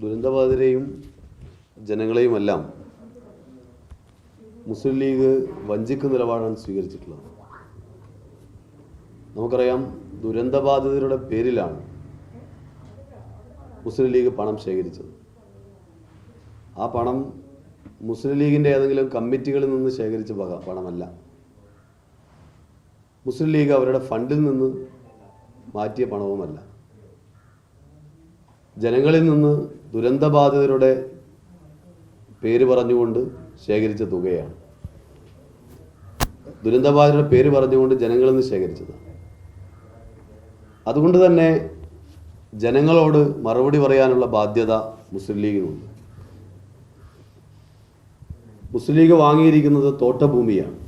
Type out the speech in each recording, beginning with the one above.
ദുരന്തബാധിതരെയും ജനങ്ങളെയുമെല്ലാം മുസ്ലിം league വഞ്ചിക്കുന്ന നിലപാടാണ് സ്വീകരിച്ചിട്ടുള്ളത്. നമുക്കറിയാം ദുരന്തബാധിതരുടെ പേരിലാണ് മുസ്ലിം ലീഗ് പണം ശേഖരിച്ചത്. ആ പണം മുസ്ലിം ലീഗിന്റെ ഏതെങ്കിലും കമ്മിറ്റികളിൽ നിന്ന് ശേഖരിച്ച പണമല്ല. മുസ്ലിം ലീഗ് അവരുടെ ഫണ്ടിൽ നിന്ന് മാറ്റിയ പണവുമല്ല. ജനങ്ങളിൽ നിന്ന് ദുരന്തബാധിതരുടെ പേര് പറഞ്ഞുകൊണ്ട് ശേഖരിച്ച തുകയാണ്. ദുരന്തബാധിതരുടെ പേര് പറഞ്ഞുകൊണ്ട് ജനങ്ങളിൽ നിന്ന് ശേഖരിച്ചത്. അതുകൊണ്ട് തന്നെ ജനങ്ങളോട് മറുപടി പറയാനുള്ള ബാധ്യത മുസ്ലിം ലീഗിനുണ്ട്. മുസ്ലിം ലീഗ് വാങ്ങിയിരിക്കുന്നത് തോട്ടഭൂമിയാണ്.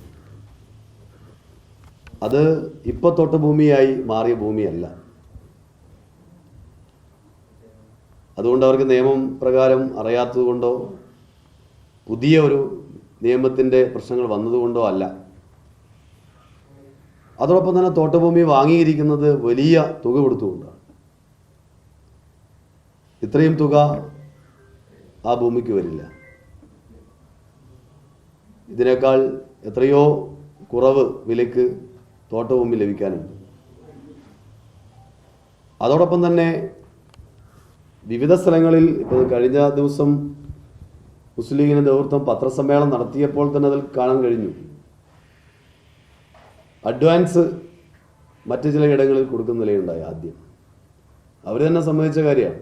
അത് ഇപ്പോൾ തോട്ടഭൂമിയായി മാറിയ ഭൂമിയല്ല. അതുകൊണ്ട് അവർക്ക് നിയമം പ്രകാരം അറിയാത്തതുകൊണ്ടോ പുതിയ ഒരു നിയമത്തിന്റെ പ്രശ്നങ്ങൾ വന്നതുകൊണ്ടോ അല്ല. അതോടൊപ്പം തന്നെ തോട്ടഭൂമി വാങ്ങിയിരിക്കുന്നത് വലിയ തുക കൊടുത്തുകൊണ്ടാണ്. ഇത്രയും തുക ആ ഭൂമിക്ക് വരില്ല. ഇതിനേക്കാൾ എത്രയോ കുറവ് വിലക്ക് തോട്ടഭൂമി ലഭിക്കാനുണ്ട്. അതോടൊപ്പം തന്നെ വിവിധ സ്ഥലങ്ങളിൽ ഇപ്പോൾ കഴിഞ്ഞ ദിവസം മുസ്ലിം ലീഗിന്റെ നേതൃത്വം പത്രസമ്മേളനം നടത്തിയപ്പോൾ തന്നെ അതിൽ കാണാൻ കഴിഞ്ഞു. അഡ്വാൻസ് മറ്റ് ചില ഇടങ്ങളിൽ കൊടുക്കുന്ന നിലയുണ്ടായി ആദ്യം. അവർ തന്നെ സമ്മതിച്ച കാര്യമാണ്.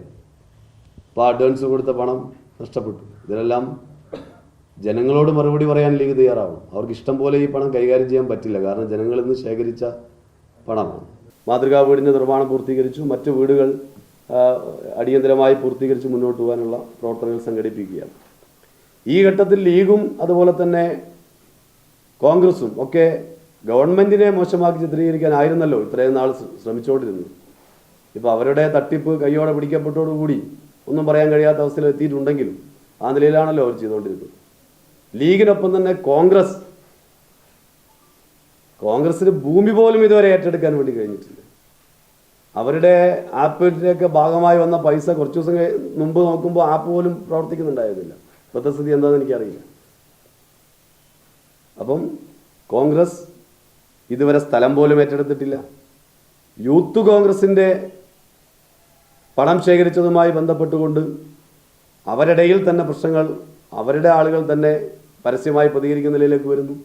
അപ്പോൾ അഡ്വാൻസ് കൊടുത്ത പണം നഷ്ടപ്പെട്ടു. ഇതിലെല്ലാം ജനങ്ങളോട് മറുപടി പറയാൻ ലീഗ് തയ്യാറാവണം. അവർക്ക് ഇഷ്ടം പോലെ ഈ പണം കൈകാര്യം ചെയ്യാൻ പറ്റില്ല. കാരണം ജനങ്ങളിൽ നിന്ന് ശേഖരിച്ച പണമാണ്. മാതൃകാ വീടിന്റെ നിർമ്മാണം പൂർത്തീകരിച്ചു. മറ്റു വീടുകൾ അടിയന്തരമായി പൂർത്തീകരിച്ച് മുന്നോട്ട് പോകാനുള്ള പ്രവർത്തനങ്ങൾ സംഘടിപ്പിക്കുകയാണ്. ഈ ഘട്ടത്തിൽ ലീഗും അതുപോലെ തന്നെ കോൺഗ്രസും ഒക്കെ ഗവൺമെന്റിനെ മോശമാക്കി ചിത്രീകരിക്കാനായിരുന്നല്ലോ ഇത്രയും നാൾ ശ്ര- ശ്രമിച്ചുകൊണ്ടിരുന്നത്. ഇപ്പോൾ അവരുടെ തട്ടിപ്പ് കൈയോടെ പിടിക്കപ്പെട്ടോടുകൂടി ഒന്നും പറയാൻ കഴിയാത്ത അവസ്ഥയിൽ എത്തിയിട്ടുണ്ടെങ്കിലും ആ നിലയിലാണല്ലോ അവർ ചെയ്തുകൊണ്ടിരുന്നത്. ലീഗിനൊപ്പം തന്നെ കോൺഗ്രസ് കോൺഗ്രസിന് ഭൂമി പോലും ഇതുവരെ ഏറ്റെടുക്കാൻ വേണ്ടി കഴിഞ്ഞിട്ടില്ല. അവരുടെ ആപ്പിലേക്ക് ഭാഗമായി വന്ന പൈസ കുറച്ച് ദിവസം മുമ്പ് നോക്കുമ്പോൾ ആപ്പ് പോലും പ്രവർത്തിക്കുന്നുണ്ടായിരുന്നില്ല. ഇപ്പോഴത്തെ സ്ഥിതി എന്താണെന്ന് എനിക്കറിയില്ല. അപ്പം കോൺഗ്രസ് ഇതുവരെ സ്ഥലം പോലും ഏറ്റെടുത്തിട്ടില്ല. യൂത്ത് കോൺഗ്രസിന്റെ പണം ശേഖരിച്ചതുമായി ബന്ധപ്പെട്ടുകൊണ്ട് അവരിടയിൽ തന്നെ പ്രശ്നങ്ങൾ അവരുടെ ആളുകൾ തന്നെ പരസ്യമായി പ്രതികരിക്കുന്ന നിലയിലേക്ക് വരുന്നു.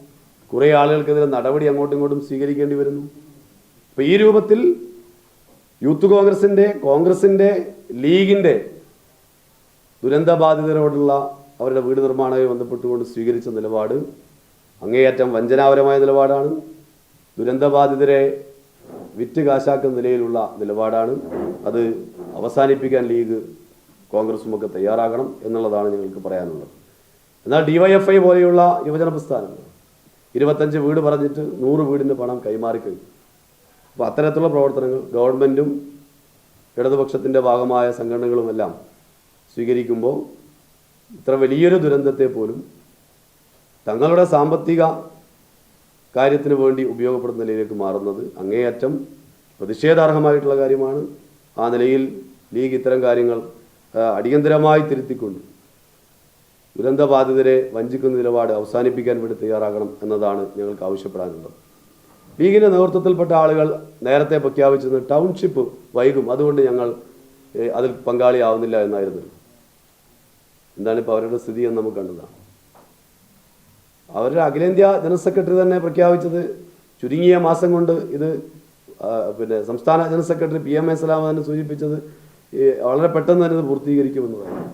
കുറേ ആളുകൾക്കെതിരെ നടപടി അങ്ങോട്ടും ഇങ്ങോട്ടും സ്വീകരിക്കേണ്ടി വരുന്നു. അപ്പോൾ ഈ രൂപത്തിൽ യൂത്ത് കോൺഗ്രസിന്റെ കോൺഗ്രസിന്റെ ലീഗിന്റെ ദുരന്തബാധിതരോടുള്ള അവരുടെ വീട് നിർമ്മാണവുമായി ബന്ധപ്പെട്ടുകൊണ്ട് സ്വീകരിച്ച നിലപാട് അങ്ങേയറ്റം വഞ്ചനാപരമായ നിലപാടാണ് ദുരന്തബാധിതരെ വിറ്റ് കാശാക്കുന്ന നിലയിലുള്ള നിലപാടാണ്. അത് അവസാനിപ്പിക്കാൻ ലീഗ് കോൺഗ്രസുമൊക്കെ തയ്യാറാകണം എന്നുള്ളതാണ് ഞങ്ങൾക്ക് പറയാനുള്ളത്. എന്നാൽ ഡിവൈഎഫ്ഐ പോലെയുള്ള യുവജന പ്രസ്ഥാനം ഇരുപത്തഞ്ച് വീട് പറഞ്ഞിട്ട് നൂറ് വീടിന്റെ പണം കൈമാറിക്കഴിഞ്ഞു. അപ്പോൾ അത്തരത്തിലുള്ള പ്രവർത്തനങ്ങൾ ഗവൺമെന്റും ഇടതുപക്ഷത്തിന്റെ ഭാഗമായ സംഘടനകളുമെല്ലാം സ്വീകരിക്കുമ്പോൾ ഇത്ര വലിയൊരു ദുരന്തത്തെ പോലും തങ്ങളുടെ സാമ്പത്തിക കാര്യത്തിന് വേണ്ടി ഉപയോഗപ്പെടുന്ന നിലയിലേക്ക് മാറുന്നത് അങ്ങേയറ്റം പ്രതിഷേധാർഹമായിട്ടുള്ള കാര്യമാണ്. ആ നിലയിൽ ലീഗ് ഇത്തരം കാര്യങ്ങൾ അടിയന്തരമായി തിരുത്തിക്കൊണ്ട് ദുരന്തബാധിതരെ വഞ്ചിക്കുന്ന നിലപാട് അവസാനിപ്പിക്കാൻ വേണ്ടി തയ്യാറാകണം എന്നതാണ് ഞങ്ങൾക്ക് ആവശ്യപ്പെടാനുള്ളത്. ലീഗിന്റെ നേതൃത്വത്തിൽപ്പെട്ട ആളുകൾ നേരത്തെ പ്രഖ്യാപിച്ചത് ടൗൺഷിപ്പ് വൈകും. അതുകൊണ്ട് ഞങ്ങൾ അതിൽ പങ്കാളിയാവുന്നില്ല എന്നായിരുന്നു. എന്താണ് ഇപ്പോൾ അവരുടെ സ്ഥിതി എന്ന് നമുക്ക് കണ്ടതാണ് അവരുടെ അഖിലേന്ത്യാ ജനറൽ സെക്രട്ടറി തന്നെ പ്രഖ്യാപിച്ചത് ചുരുങ്ങിയ മാസം കൊണ്ട് ഇത് പിന്നെ സംസ്ഥാന general secretary P M A Salam തന്നെ സൂചിപ്പിച്ചത് വളരെ പെട്ടെന്ന് തന്നെ ഇത് പൂർത്തീകരിക്കുമെന്ന് പറഞ്ഞു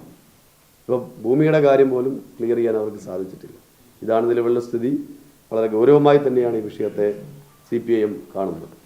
ഇപ്പോൾ ഭൂമിയുടെ കാര്യം പോലും ക്ലിയർ ചെയ്യാൻ അവർക്ക് സാധിച്ചിട്ടില്ല. ഇതാണ് നിലവിലുള്ള സ്ഥിതി. വളരെ ഗൗരവമായി തന്നെയാണ് ഈ വിഷയത്തെ സി പി ഐ എം കാണുന്നത്.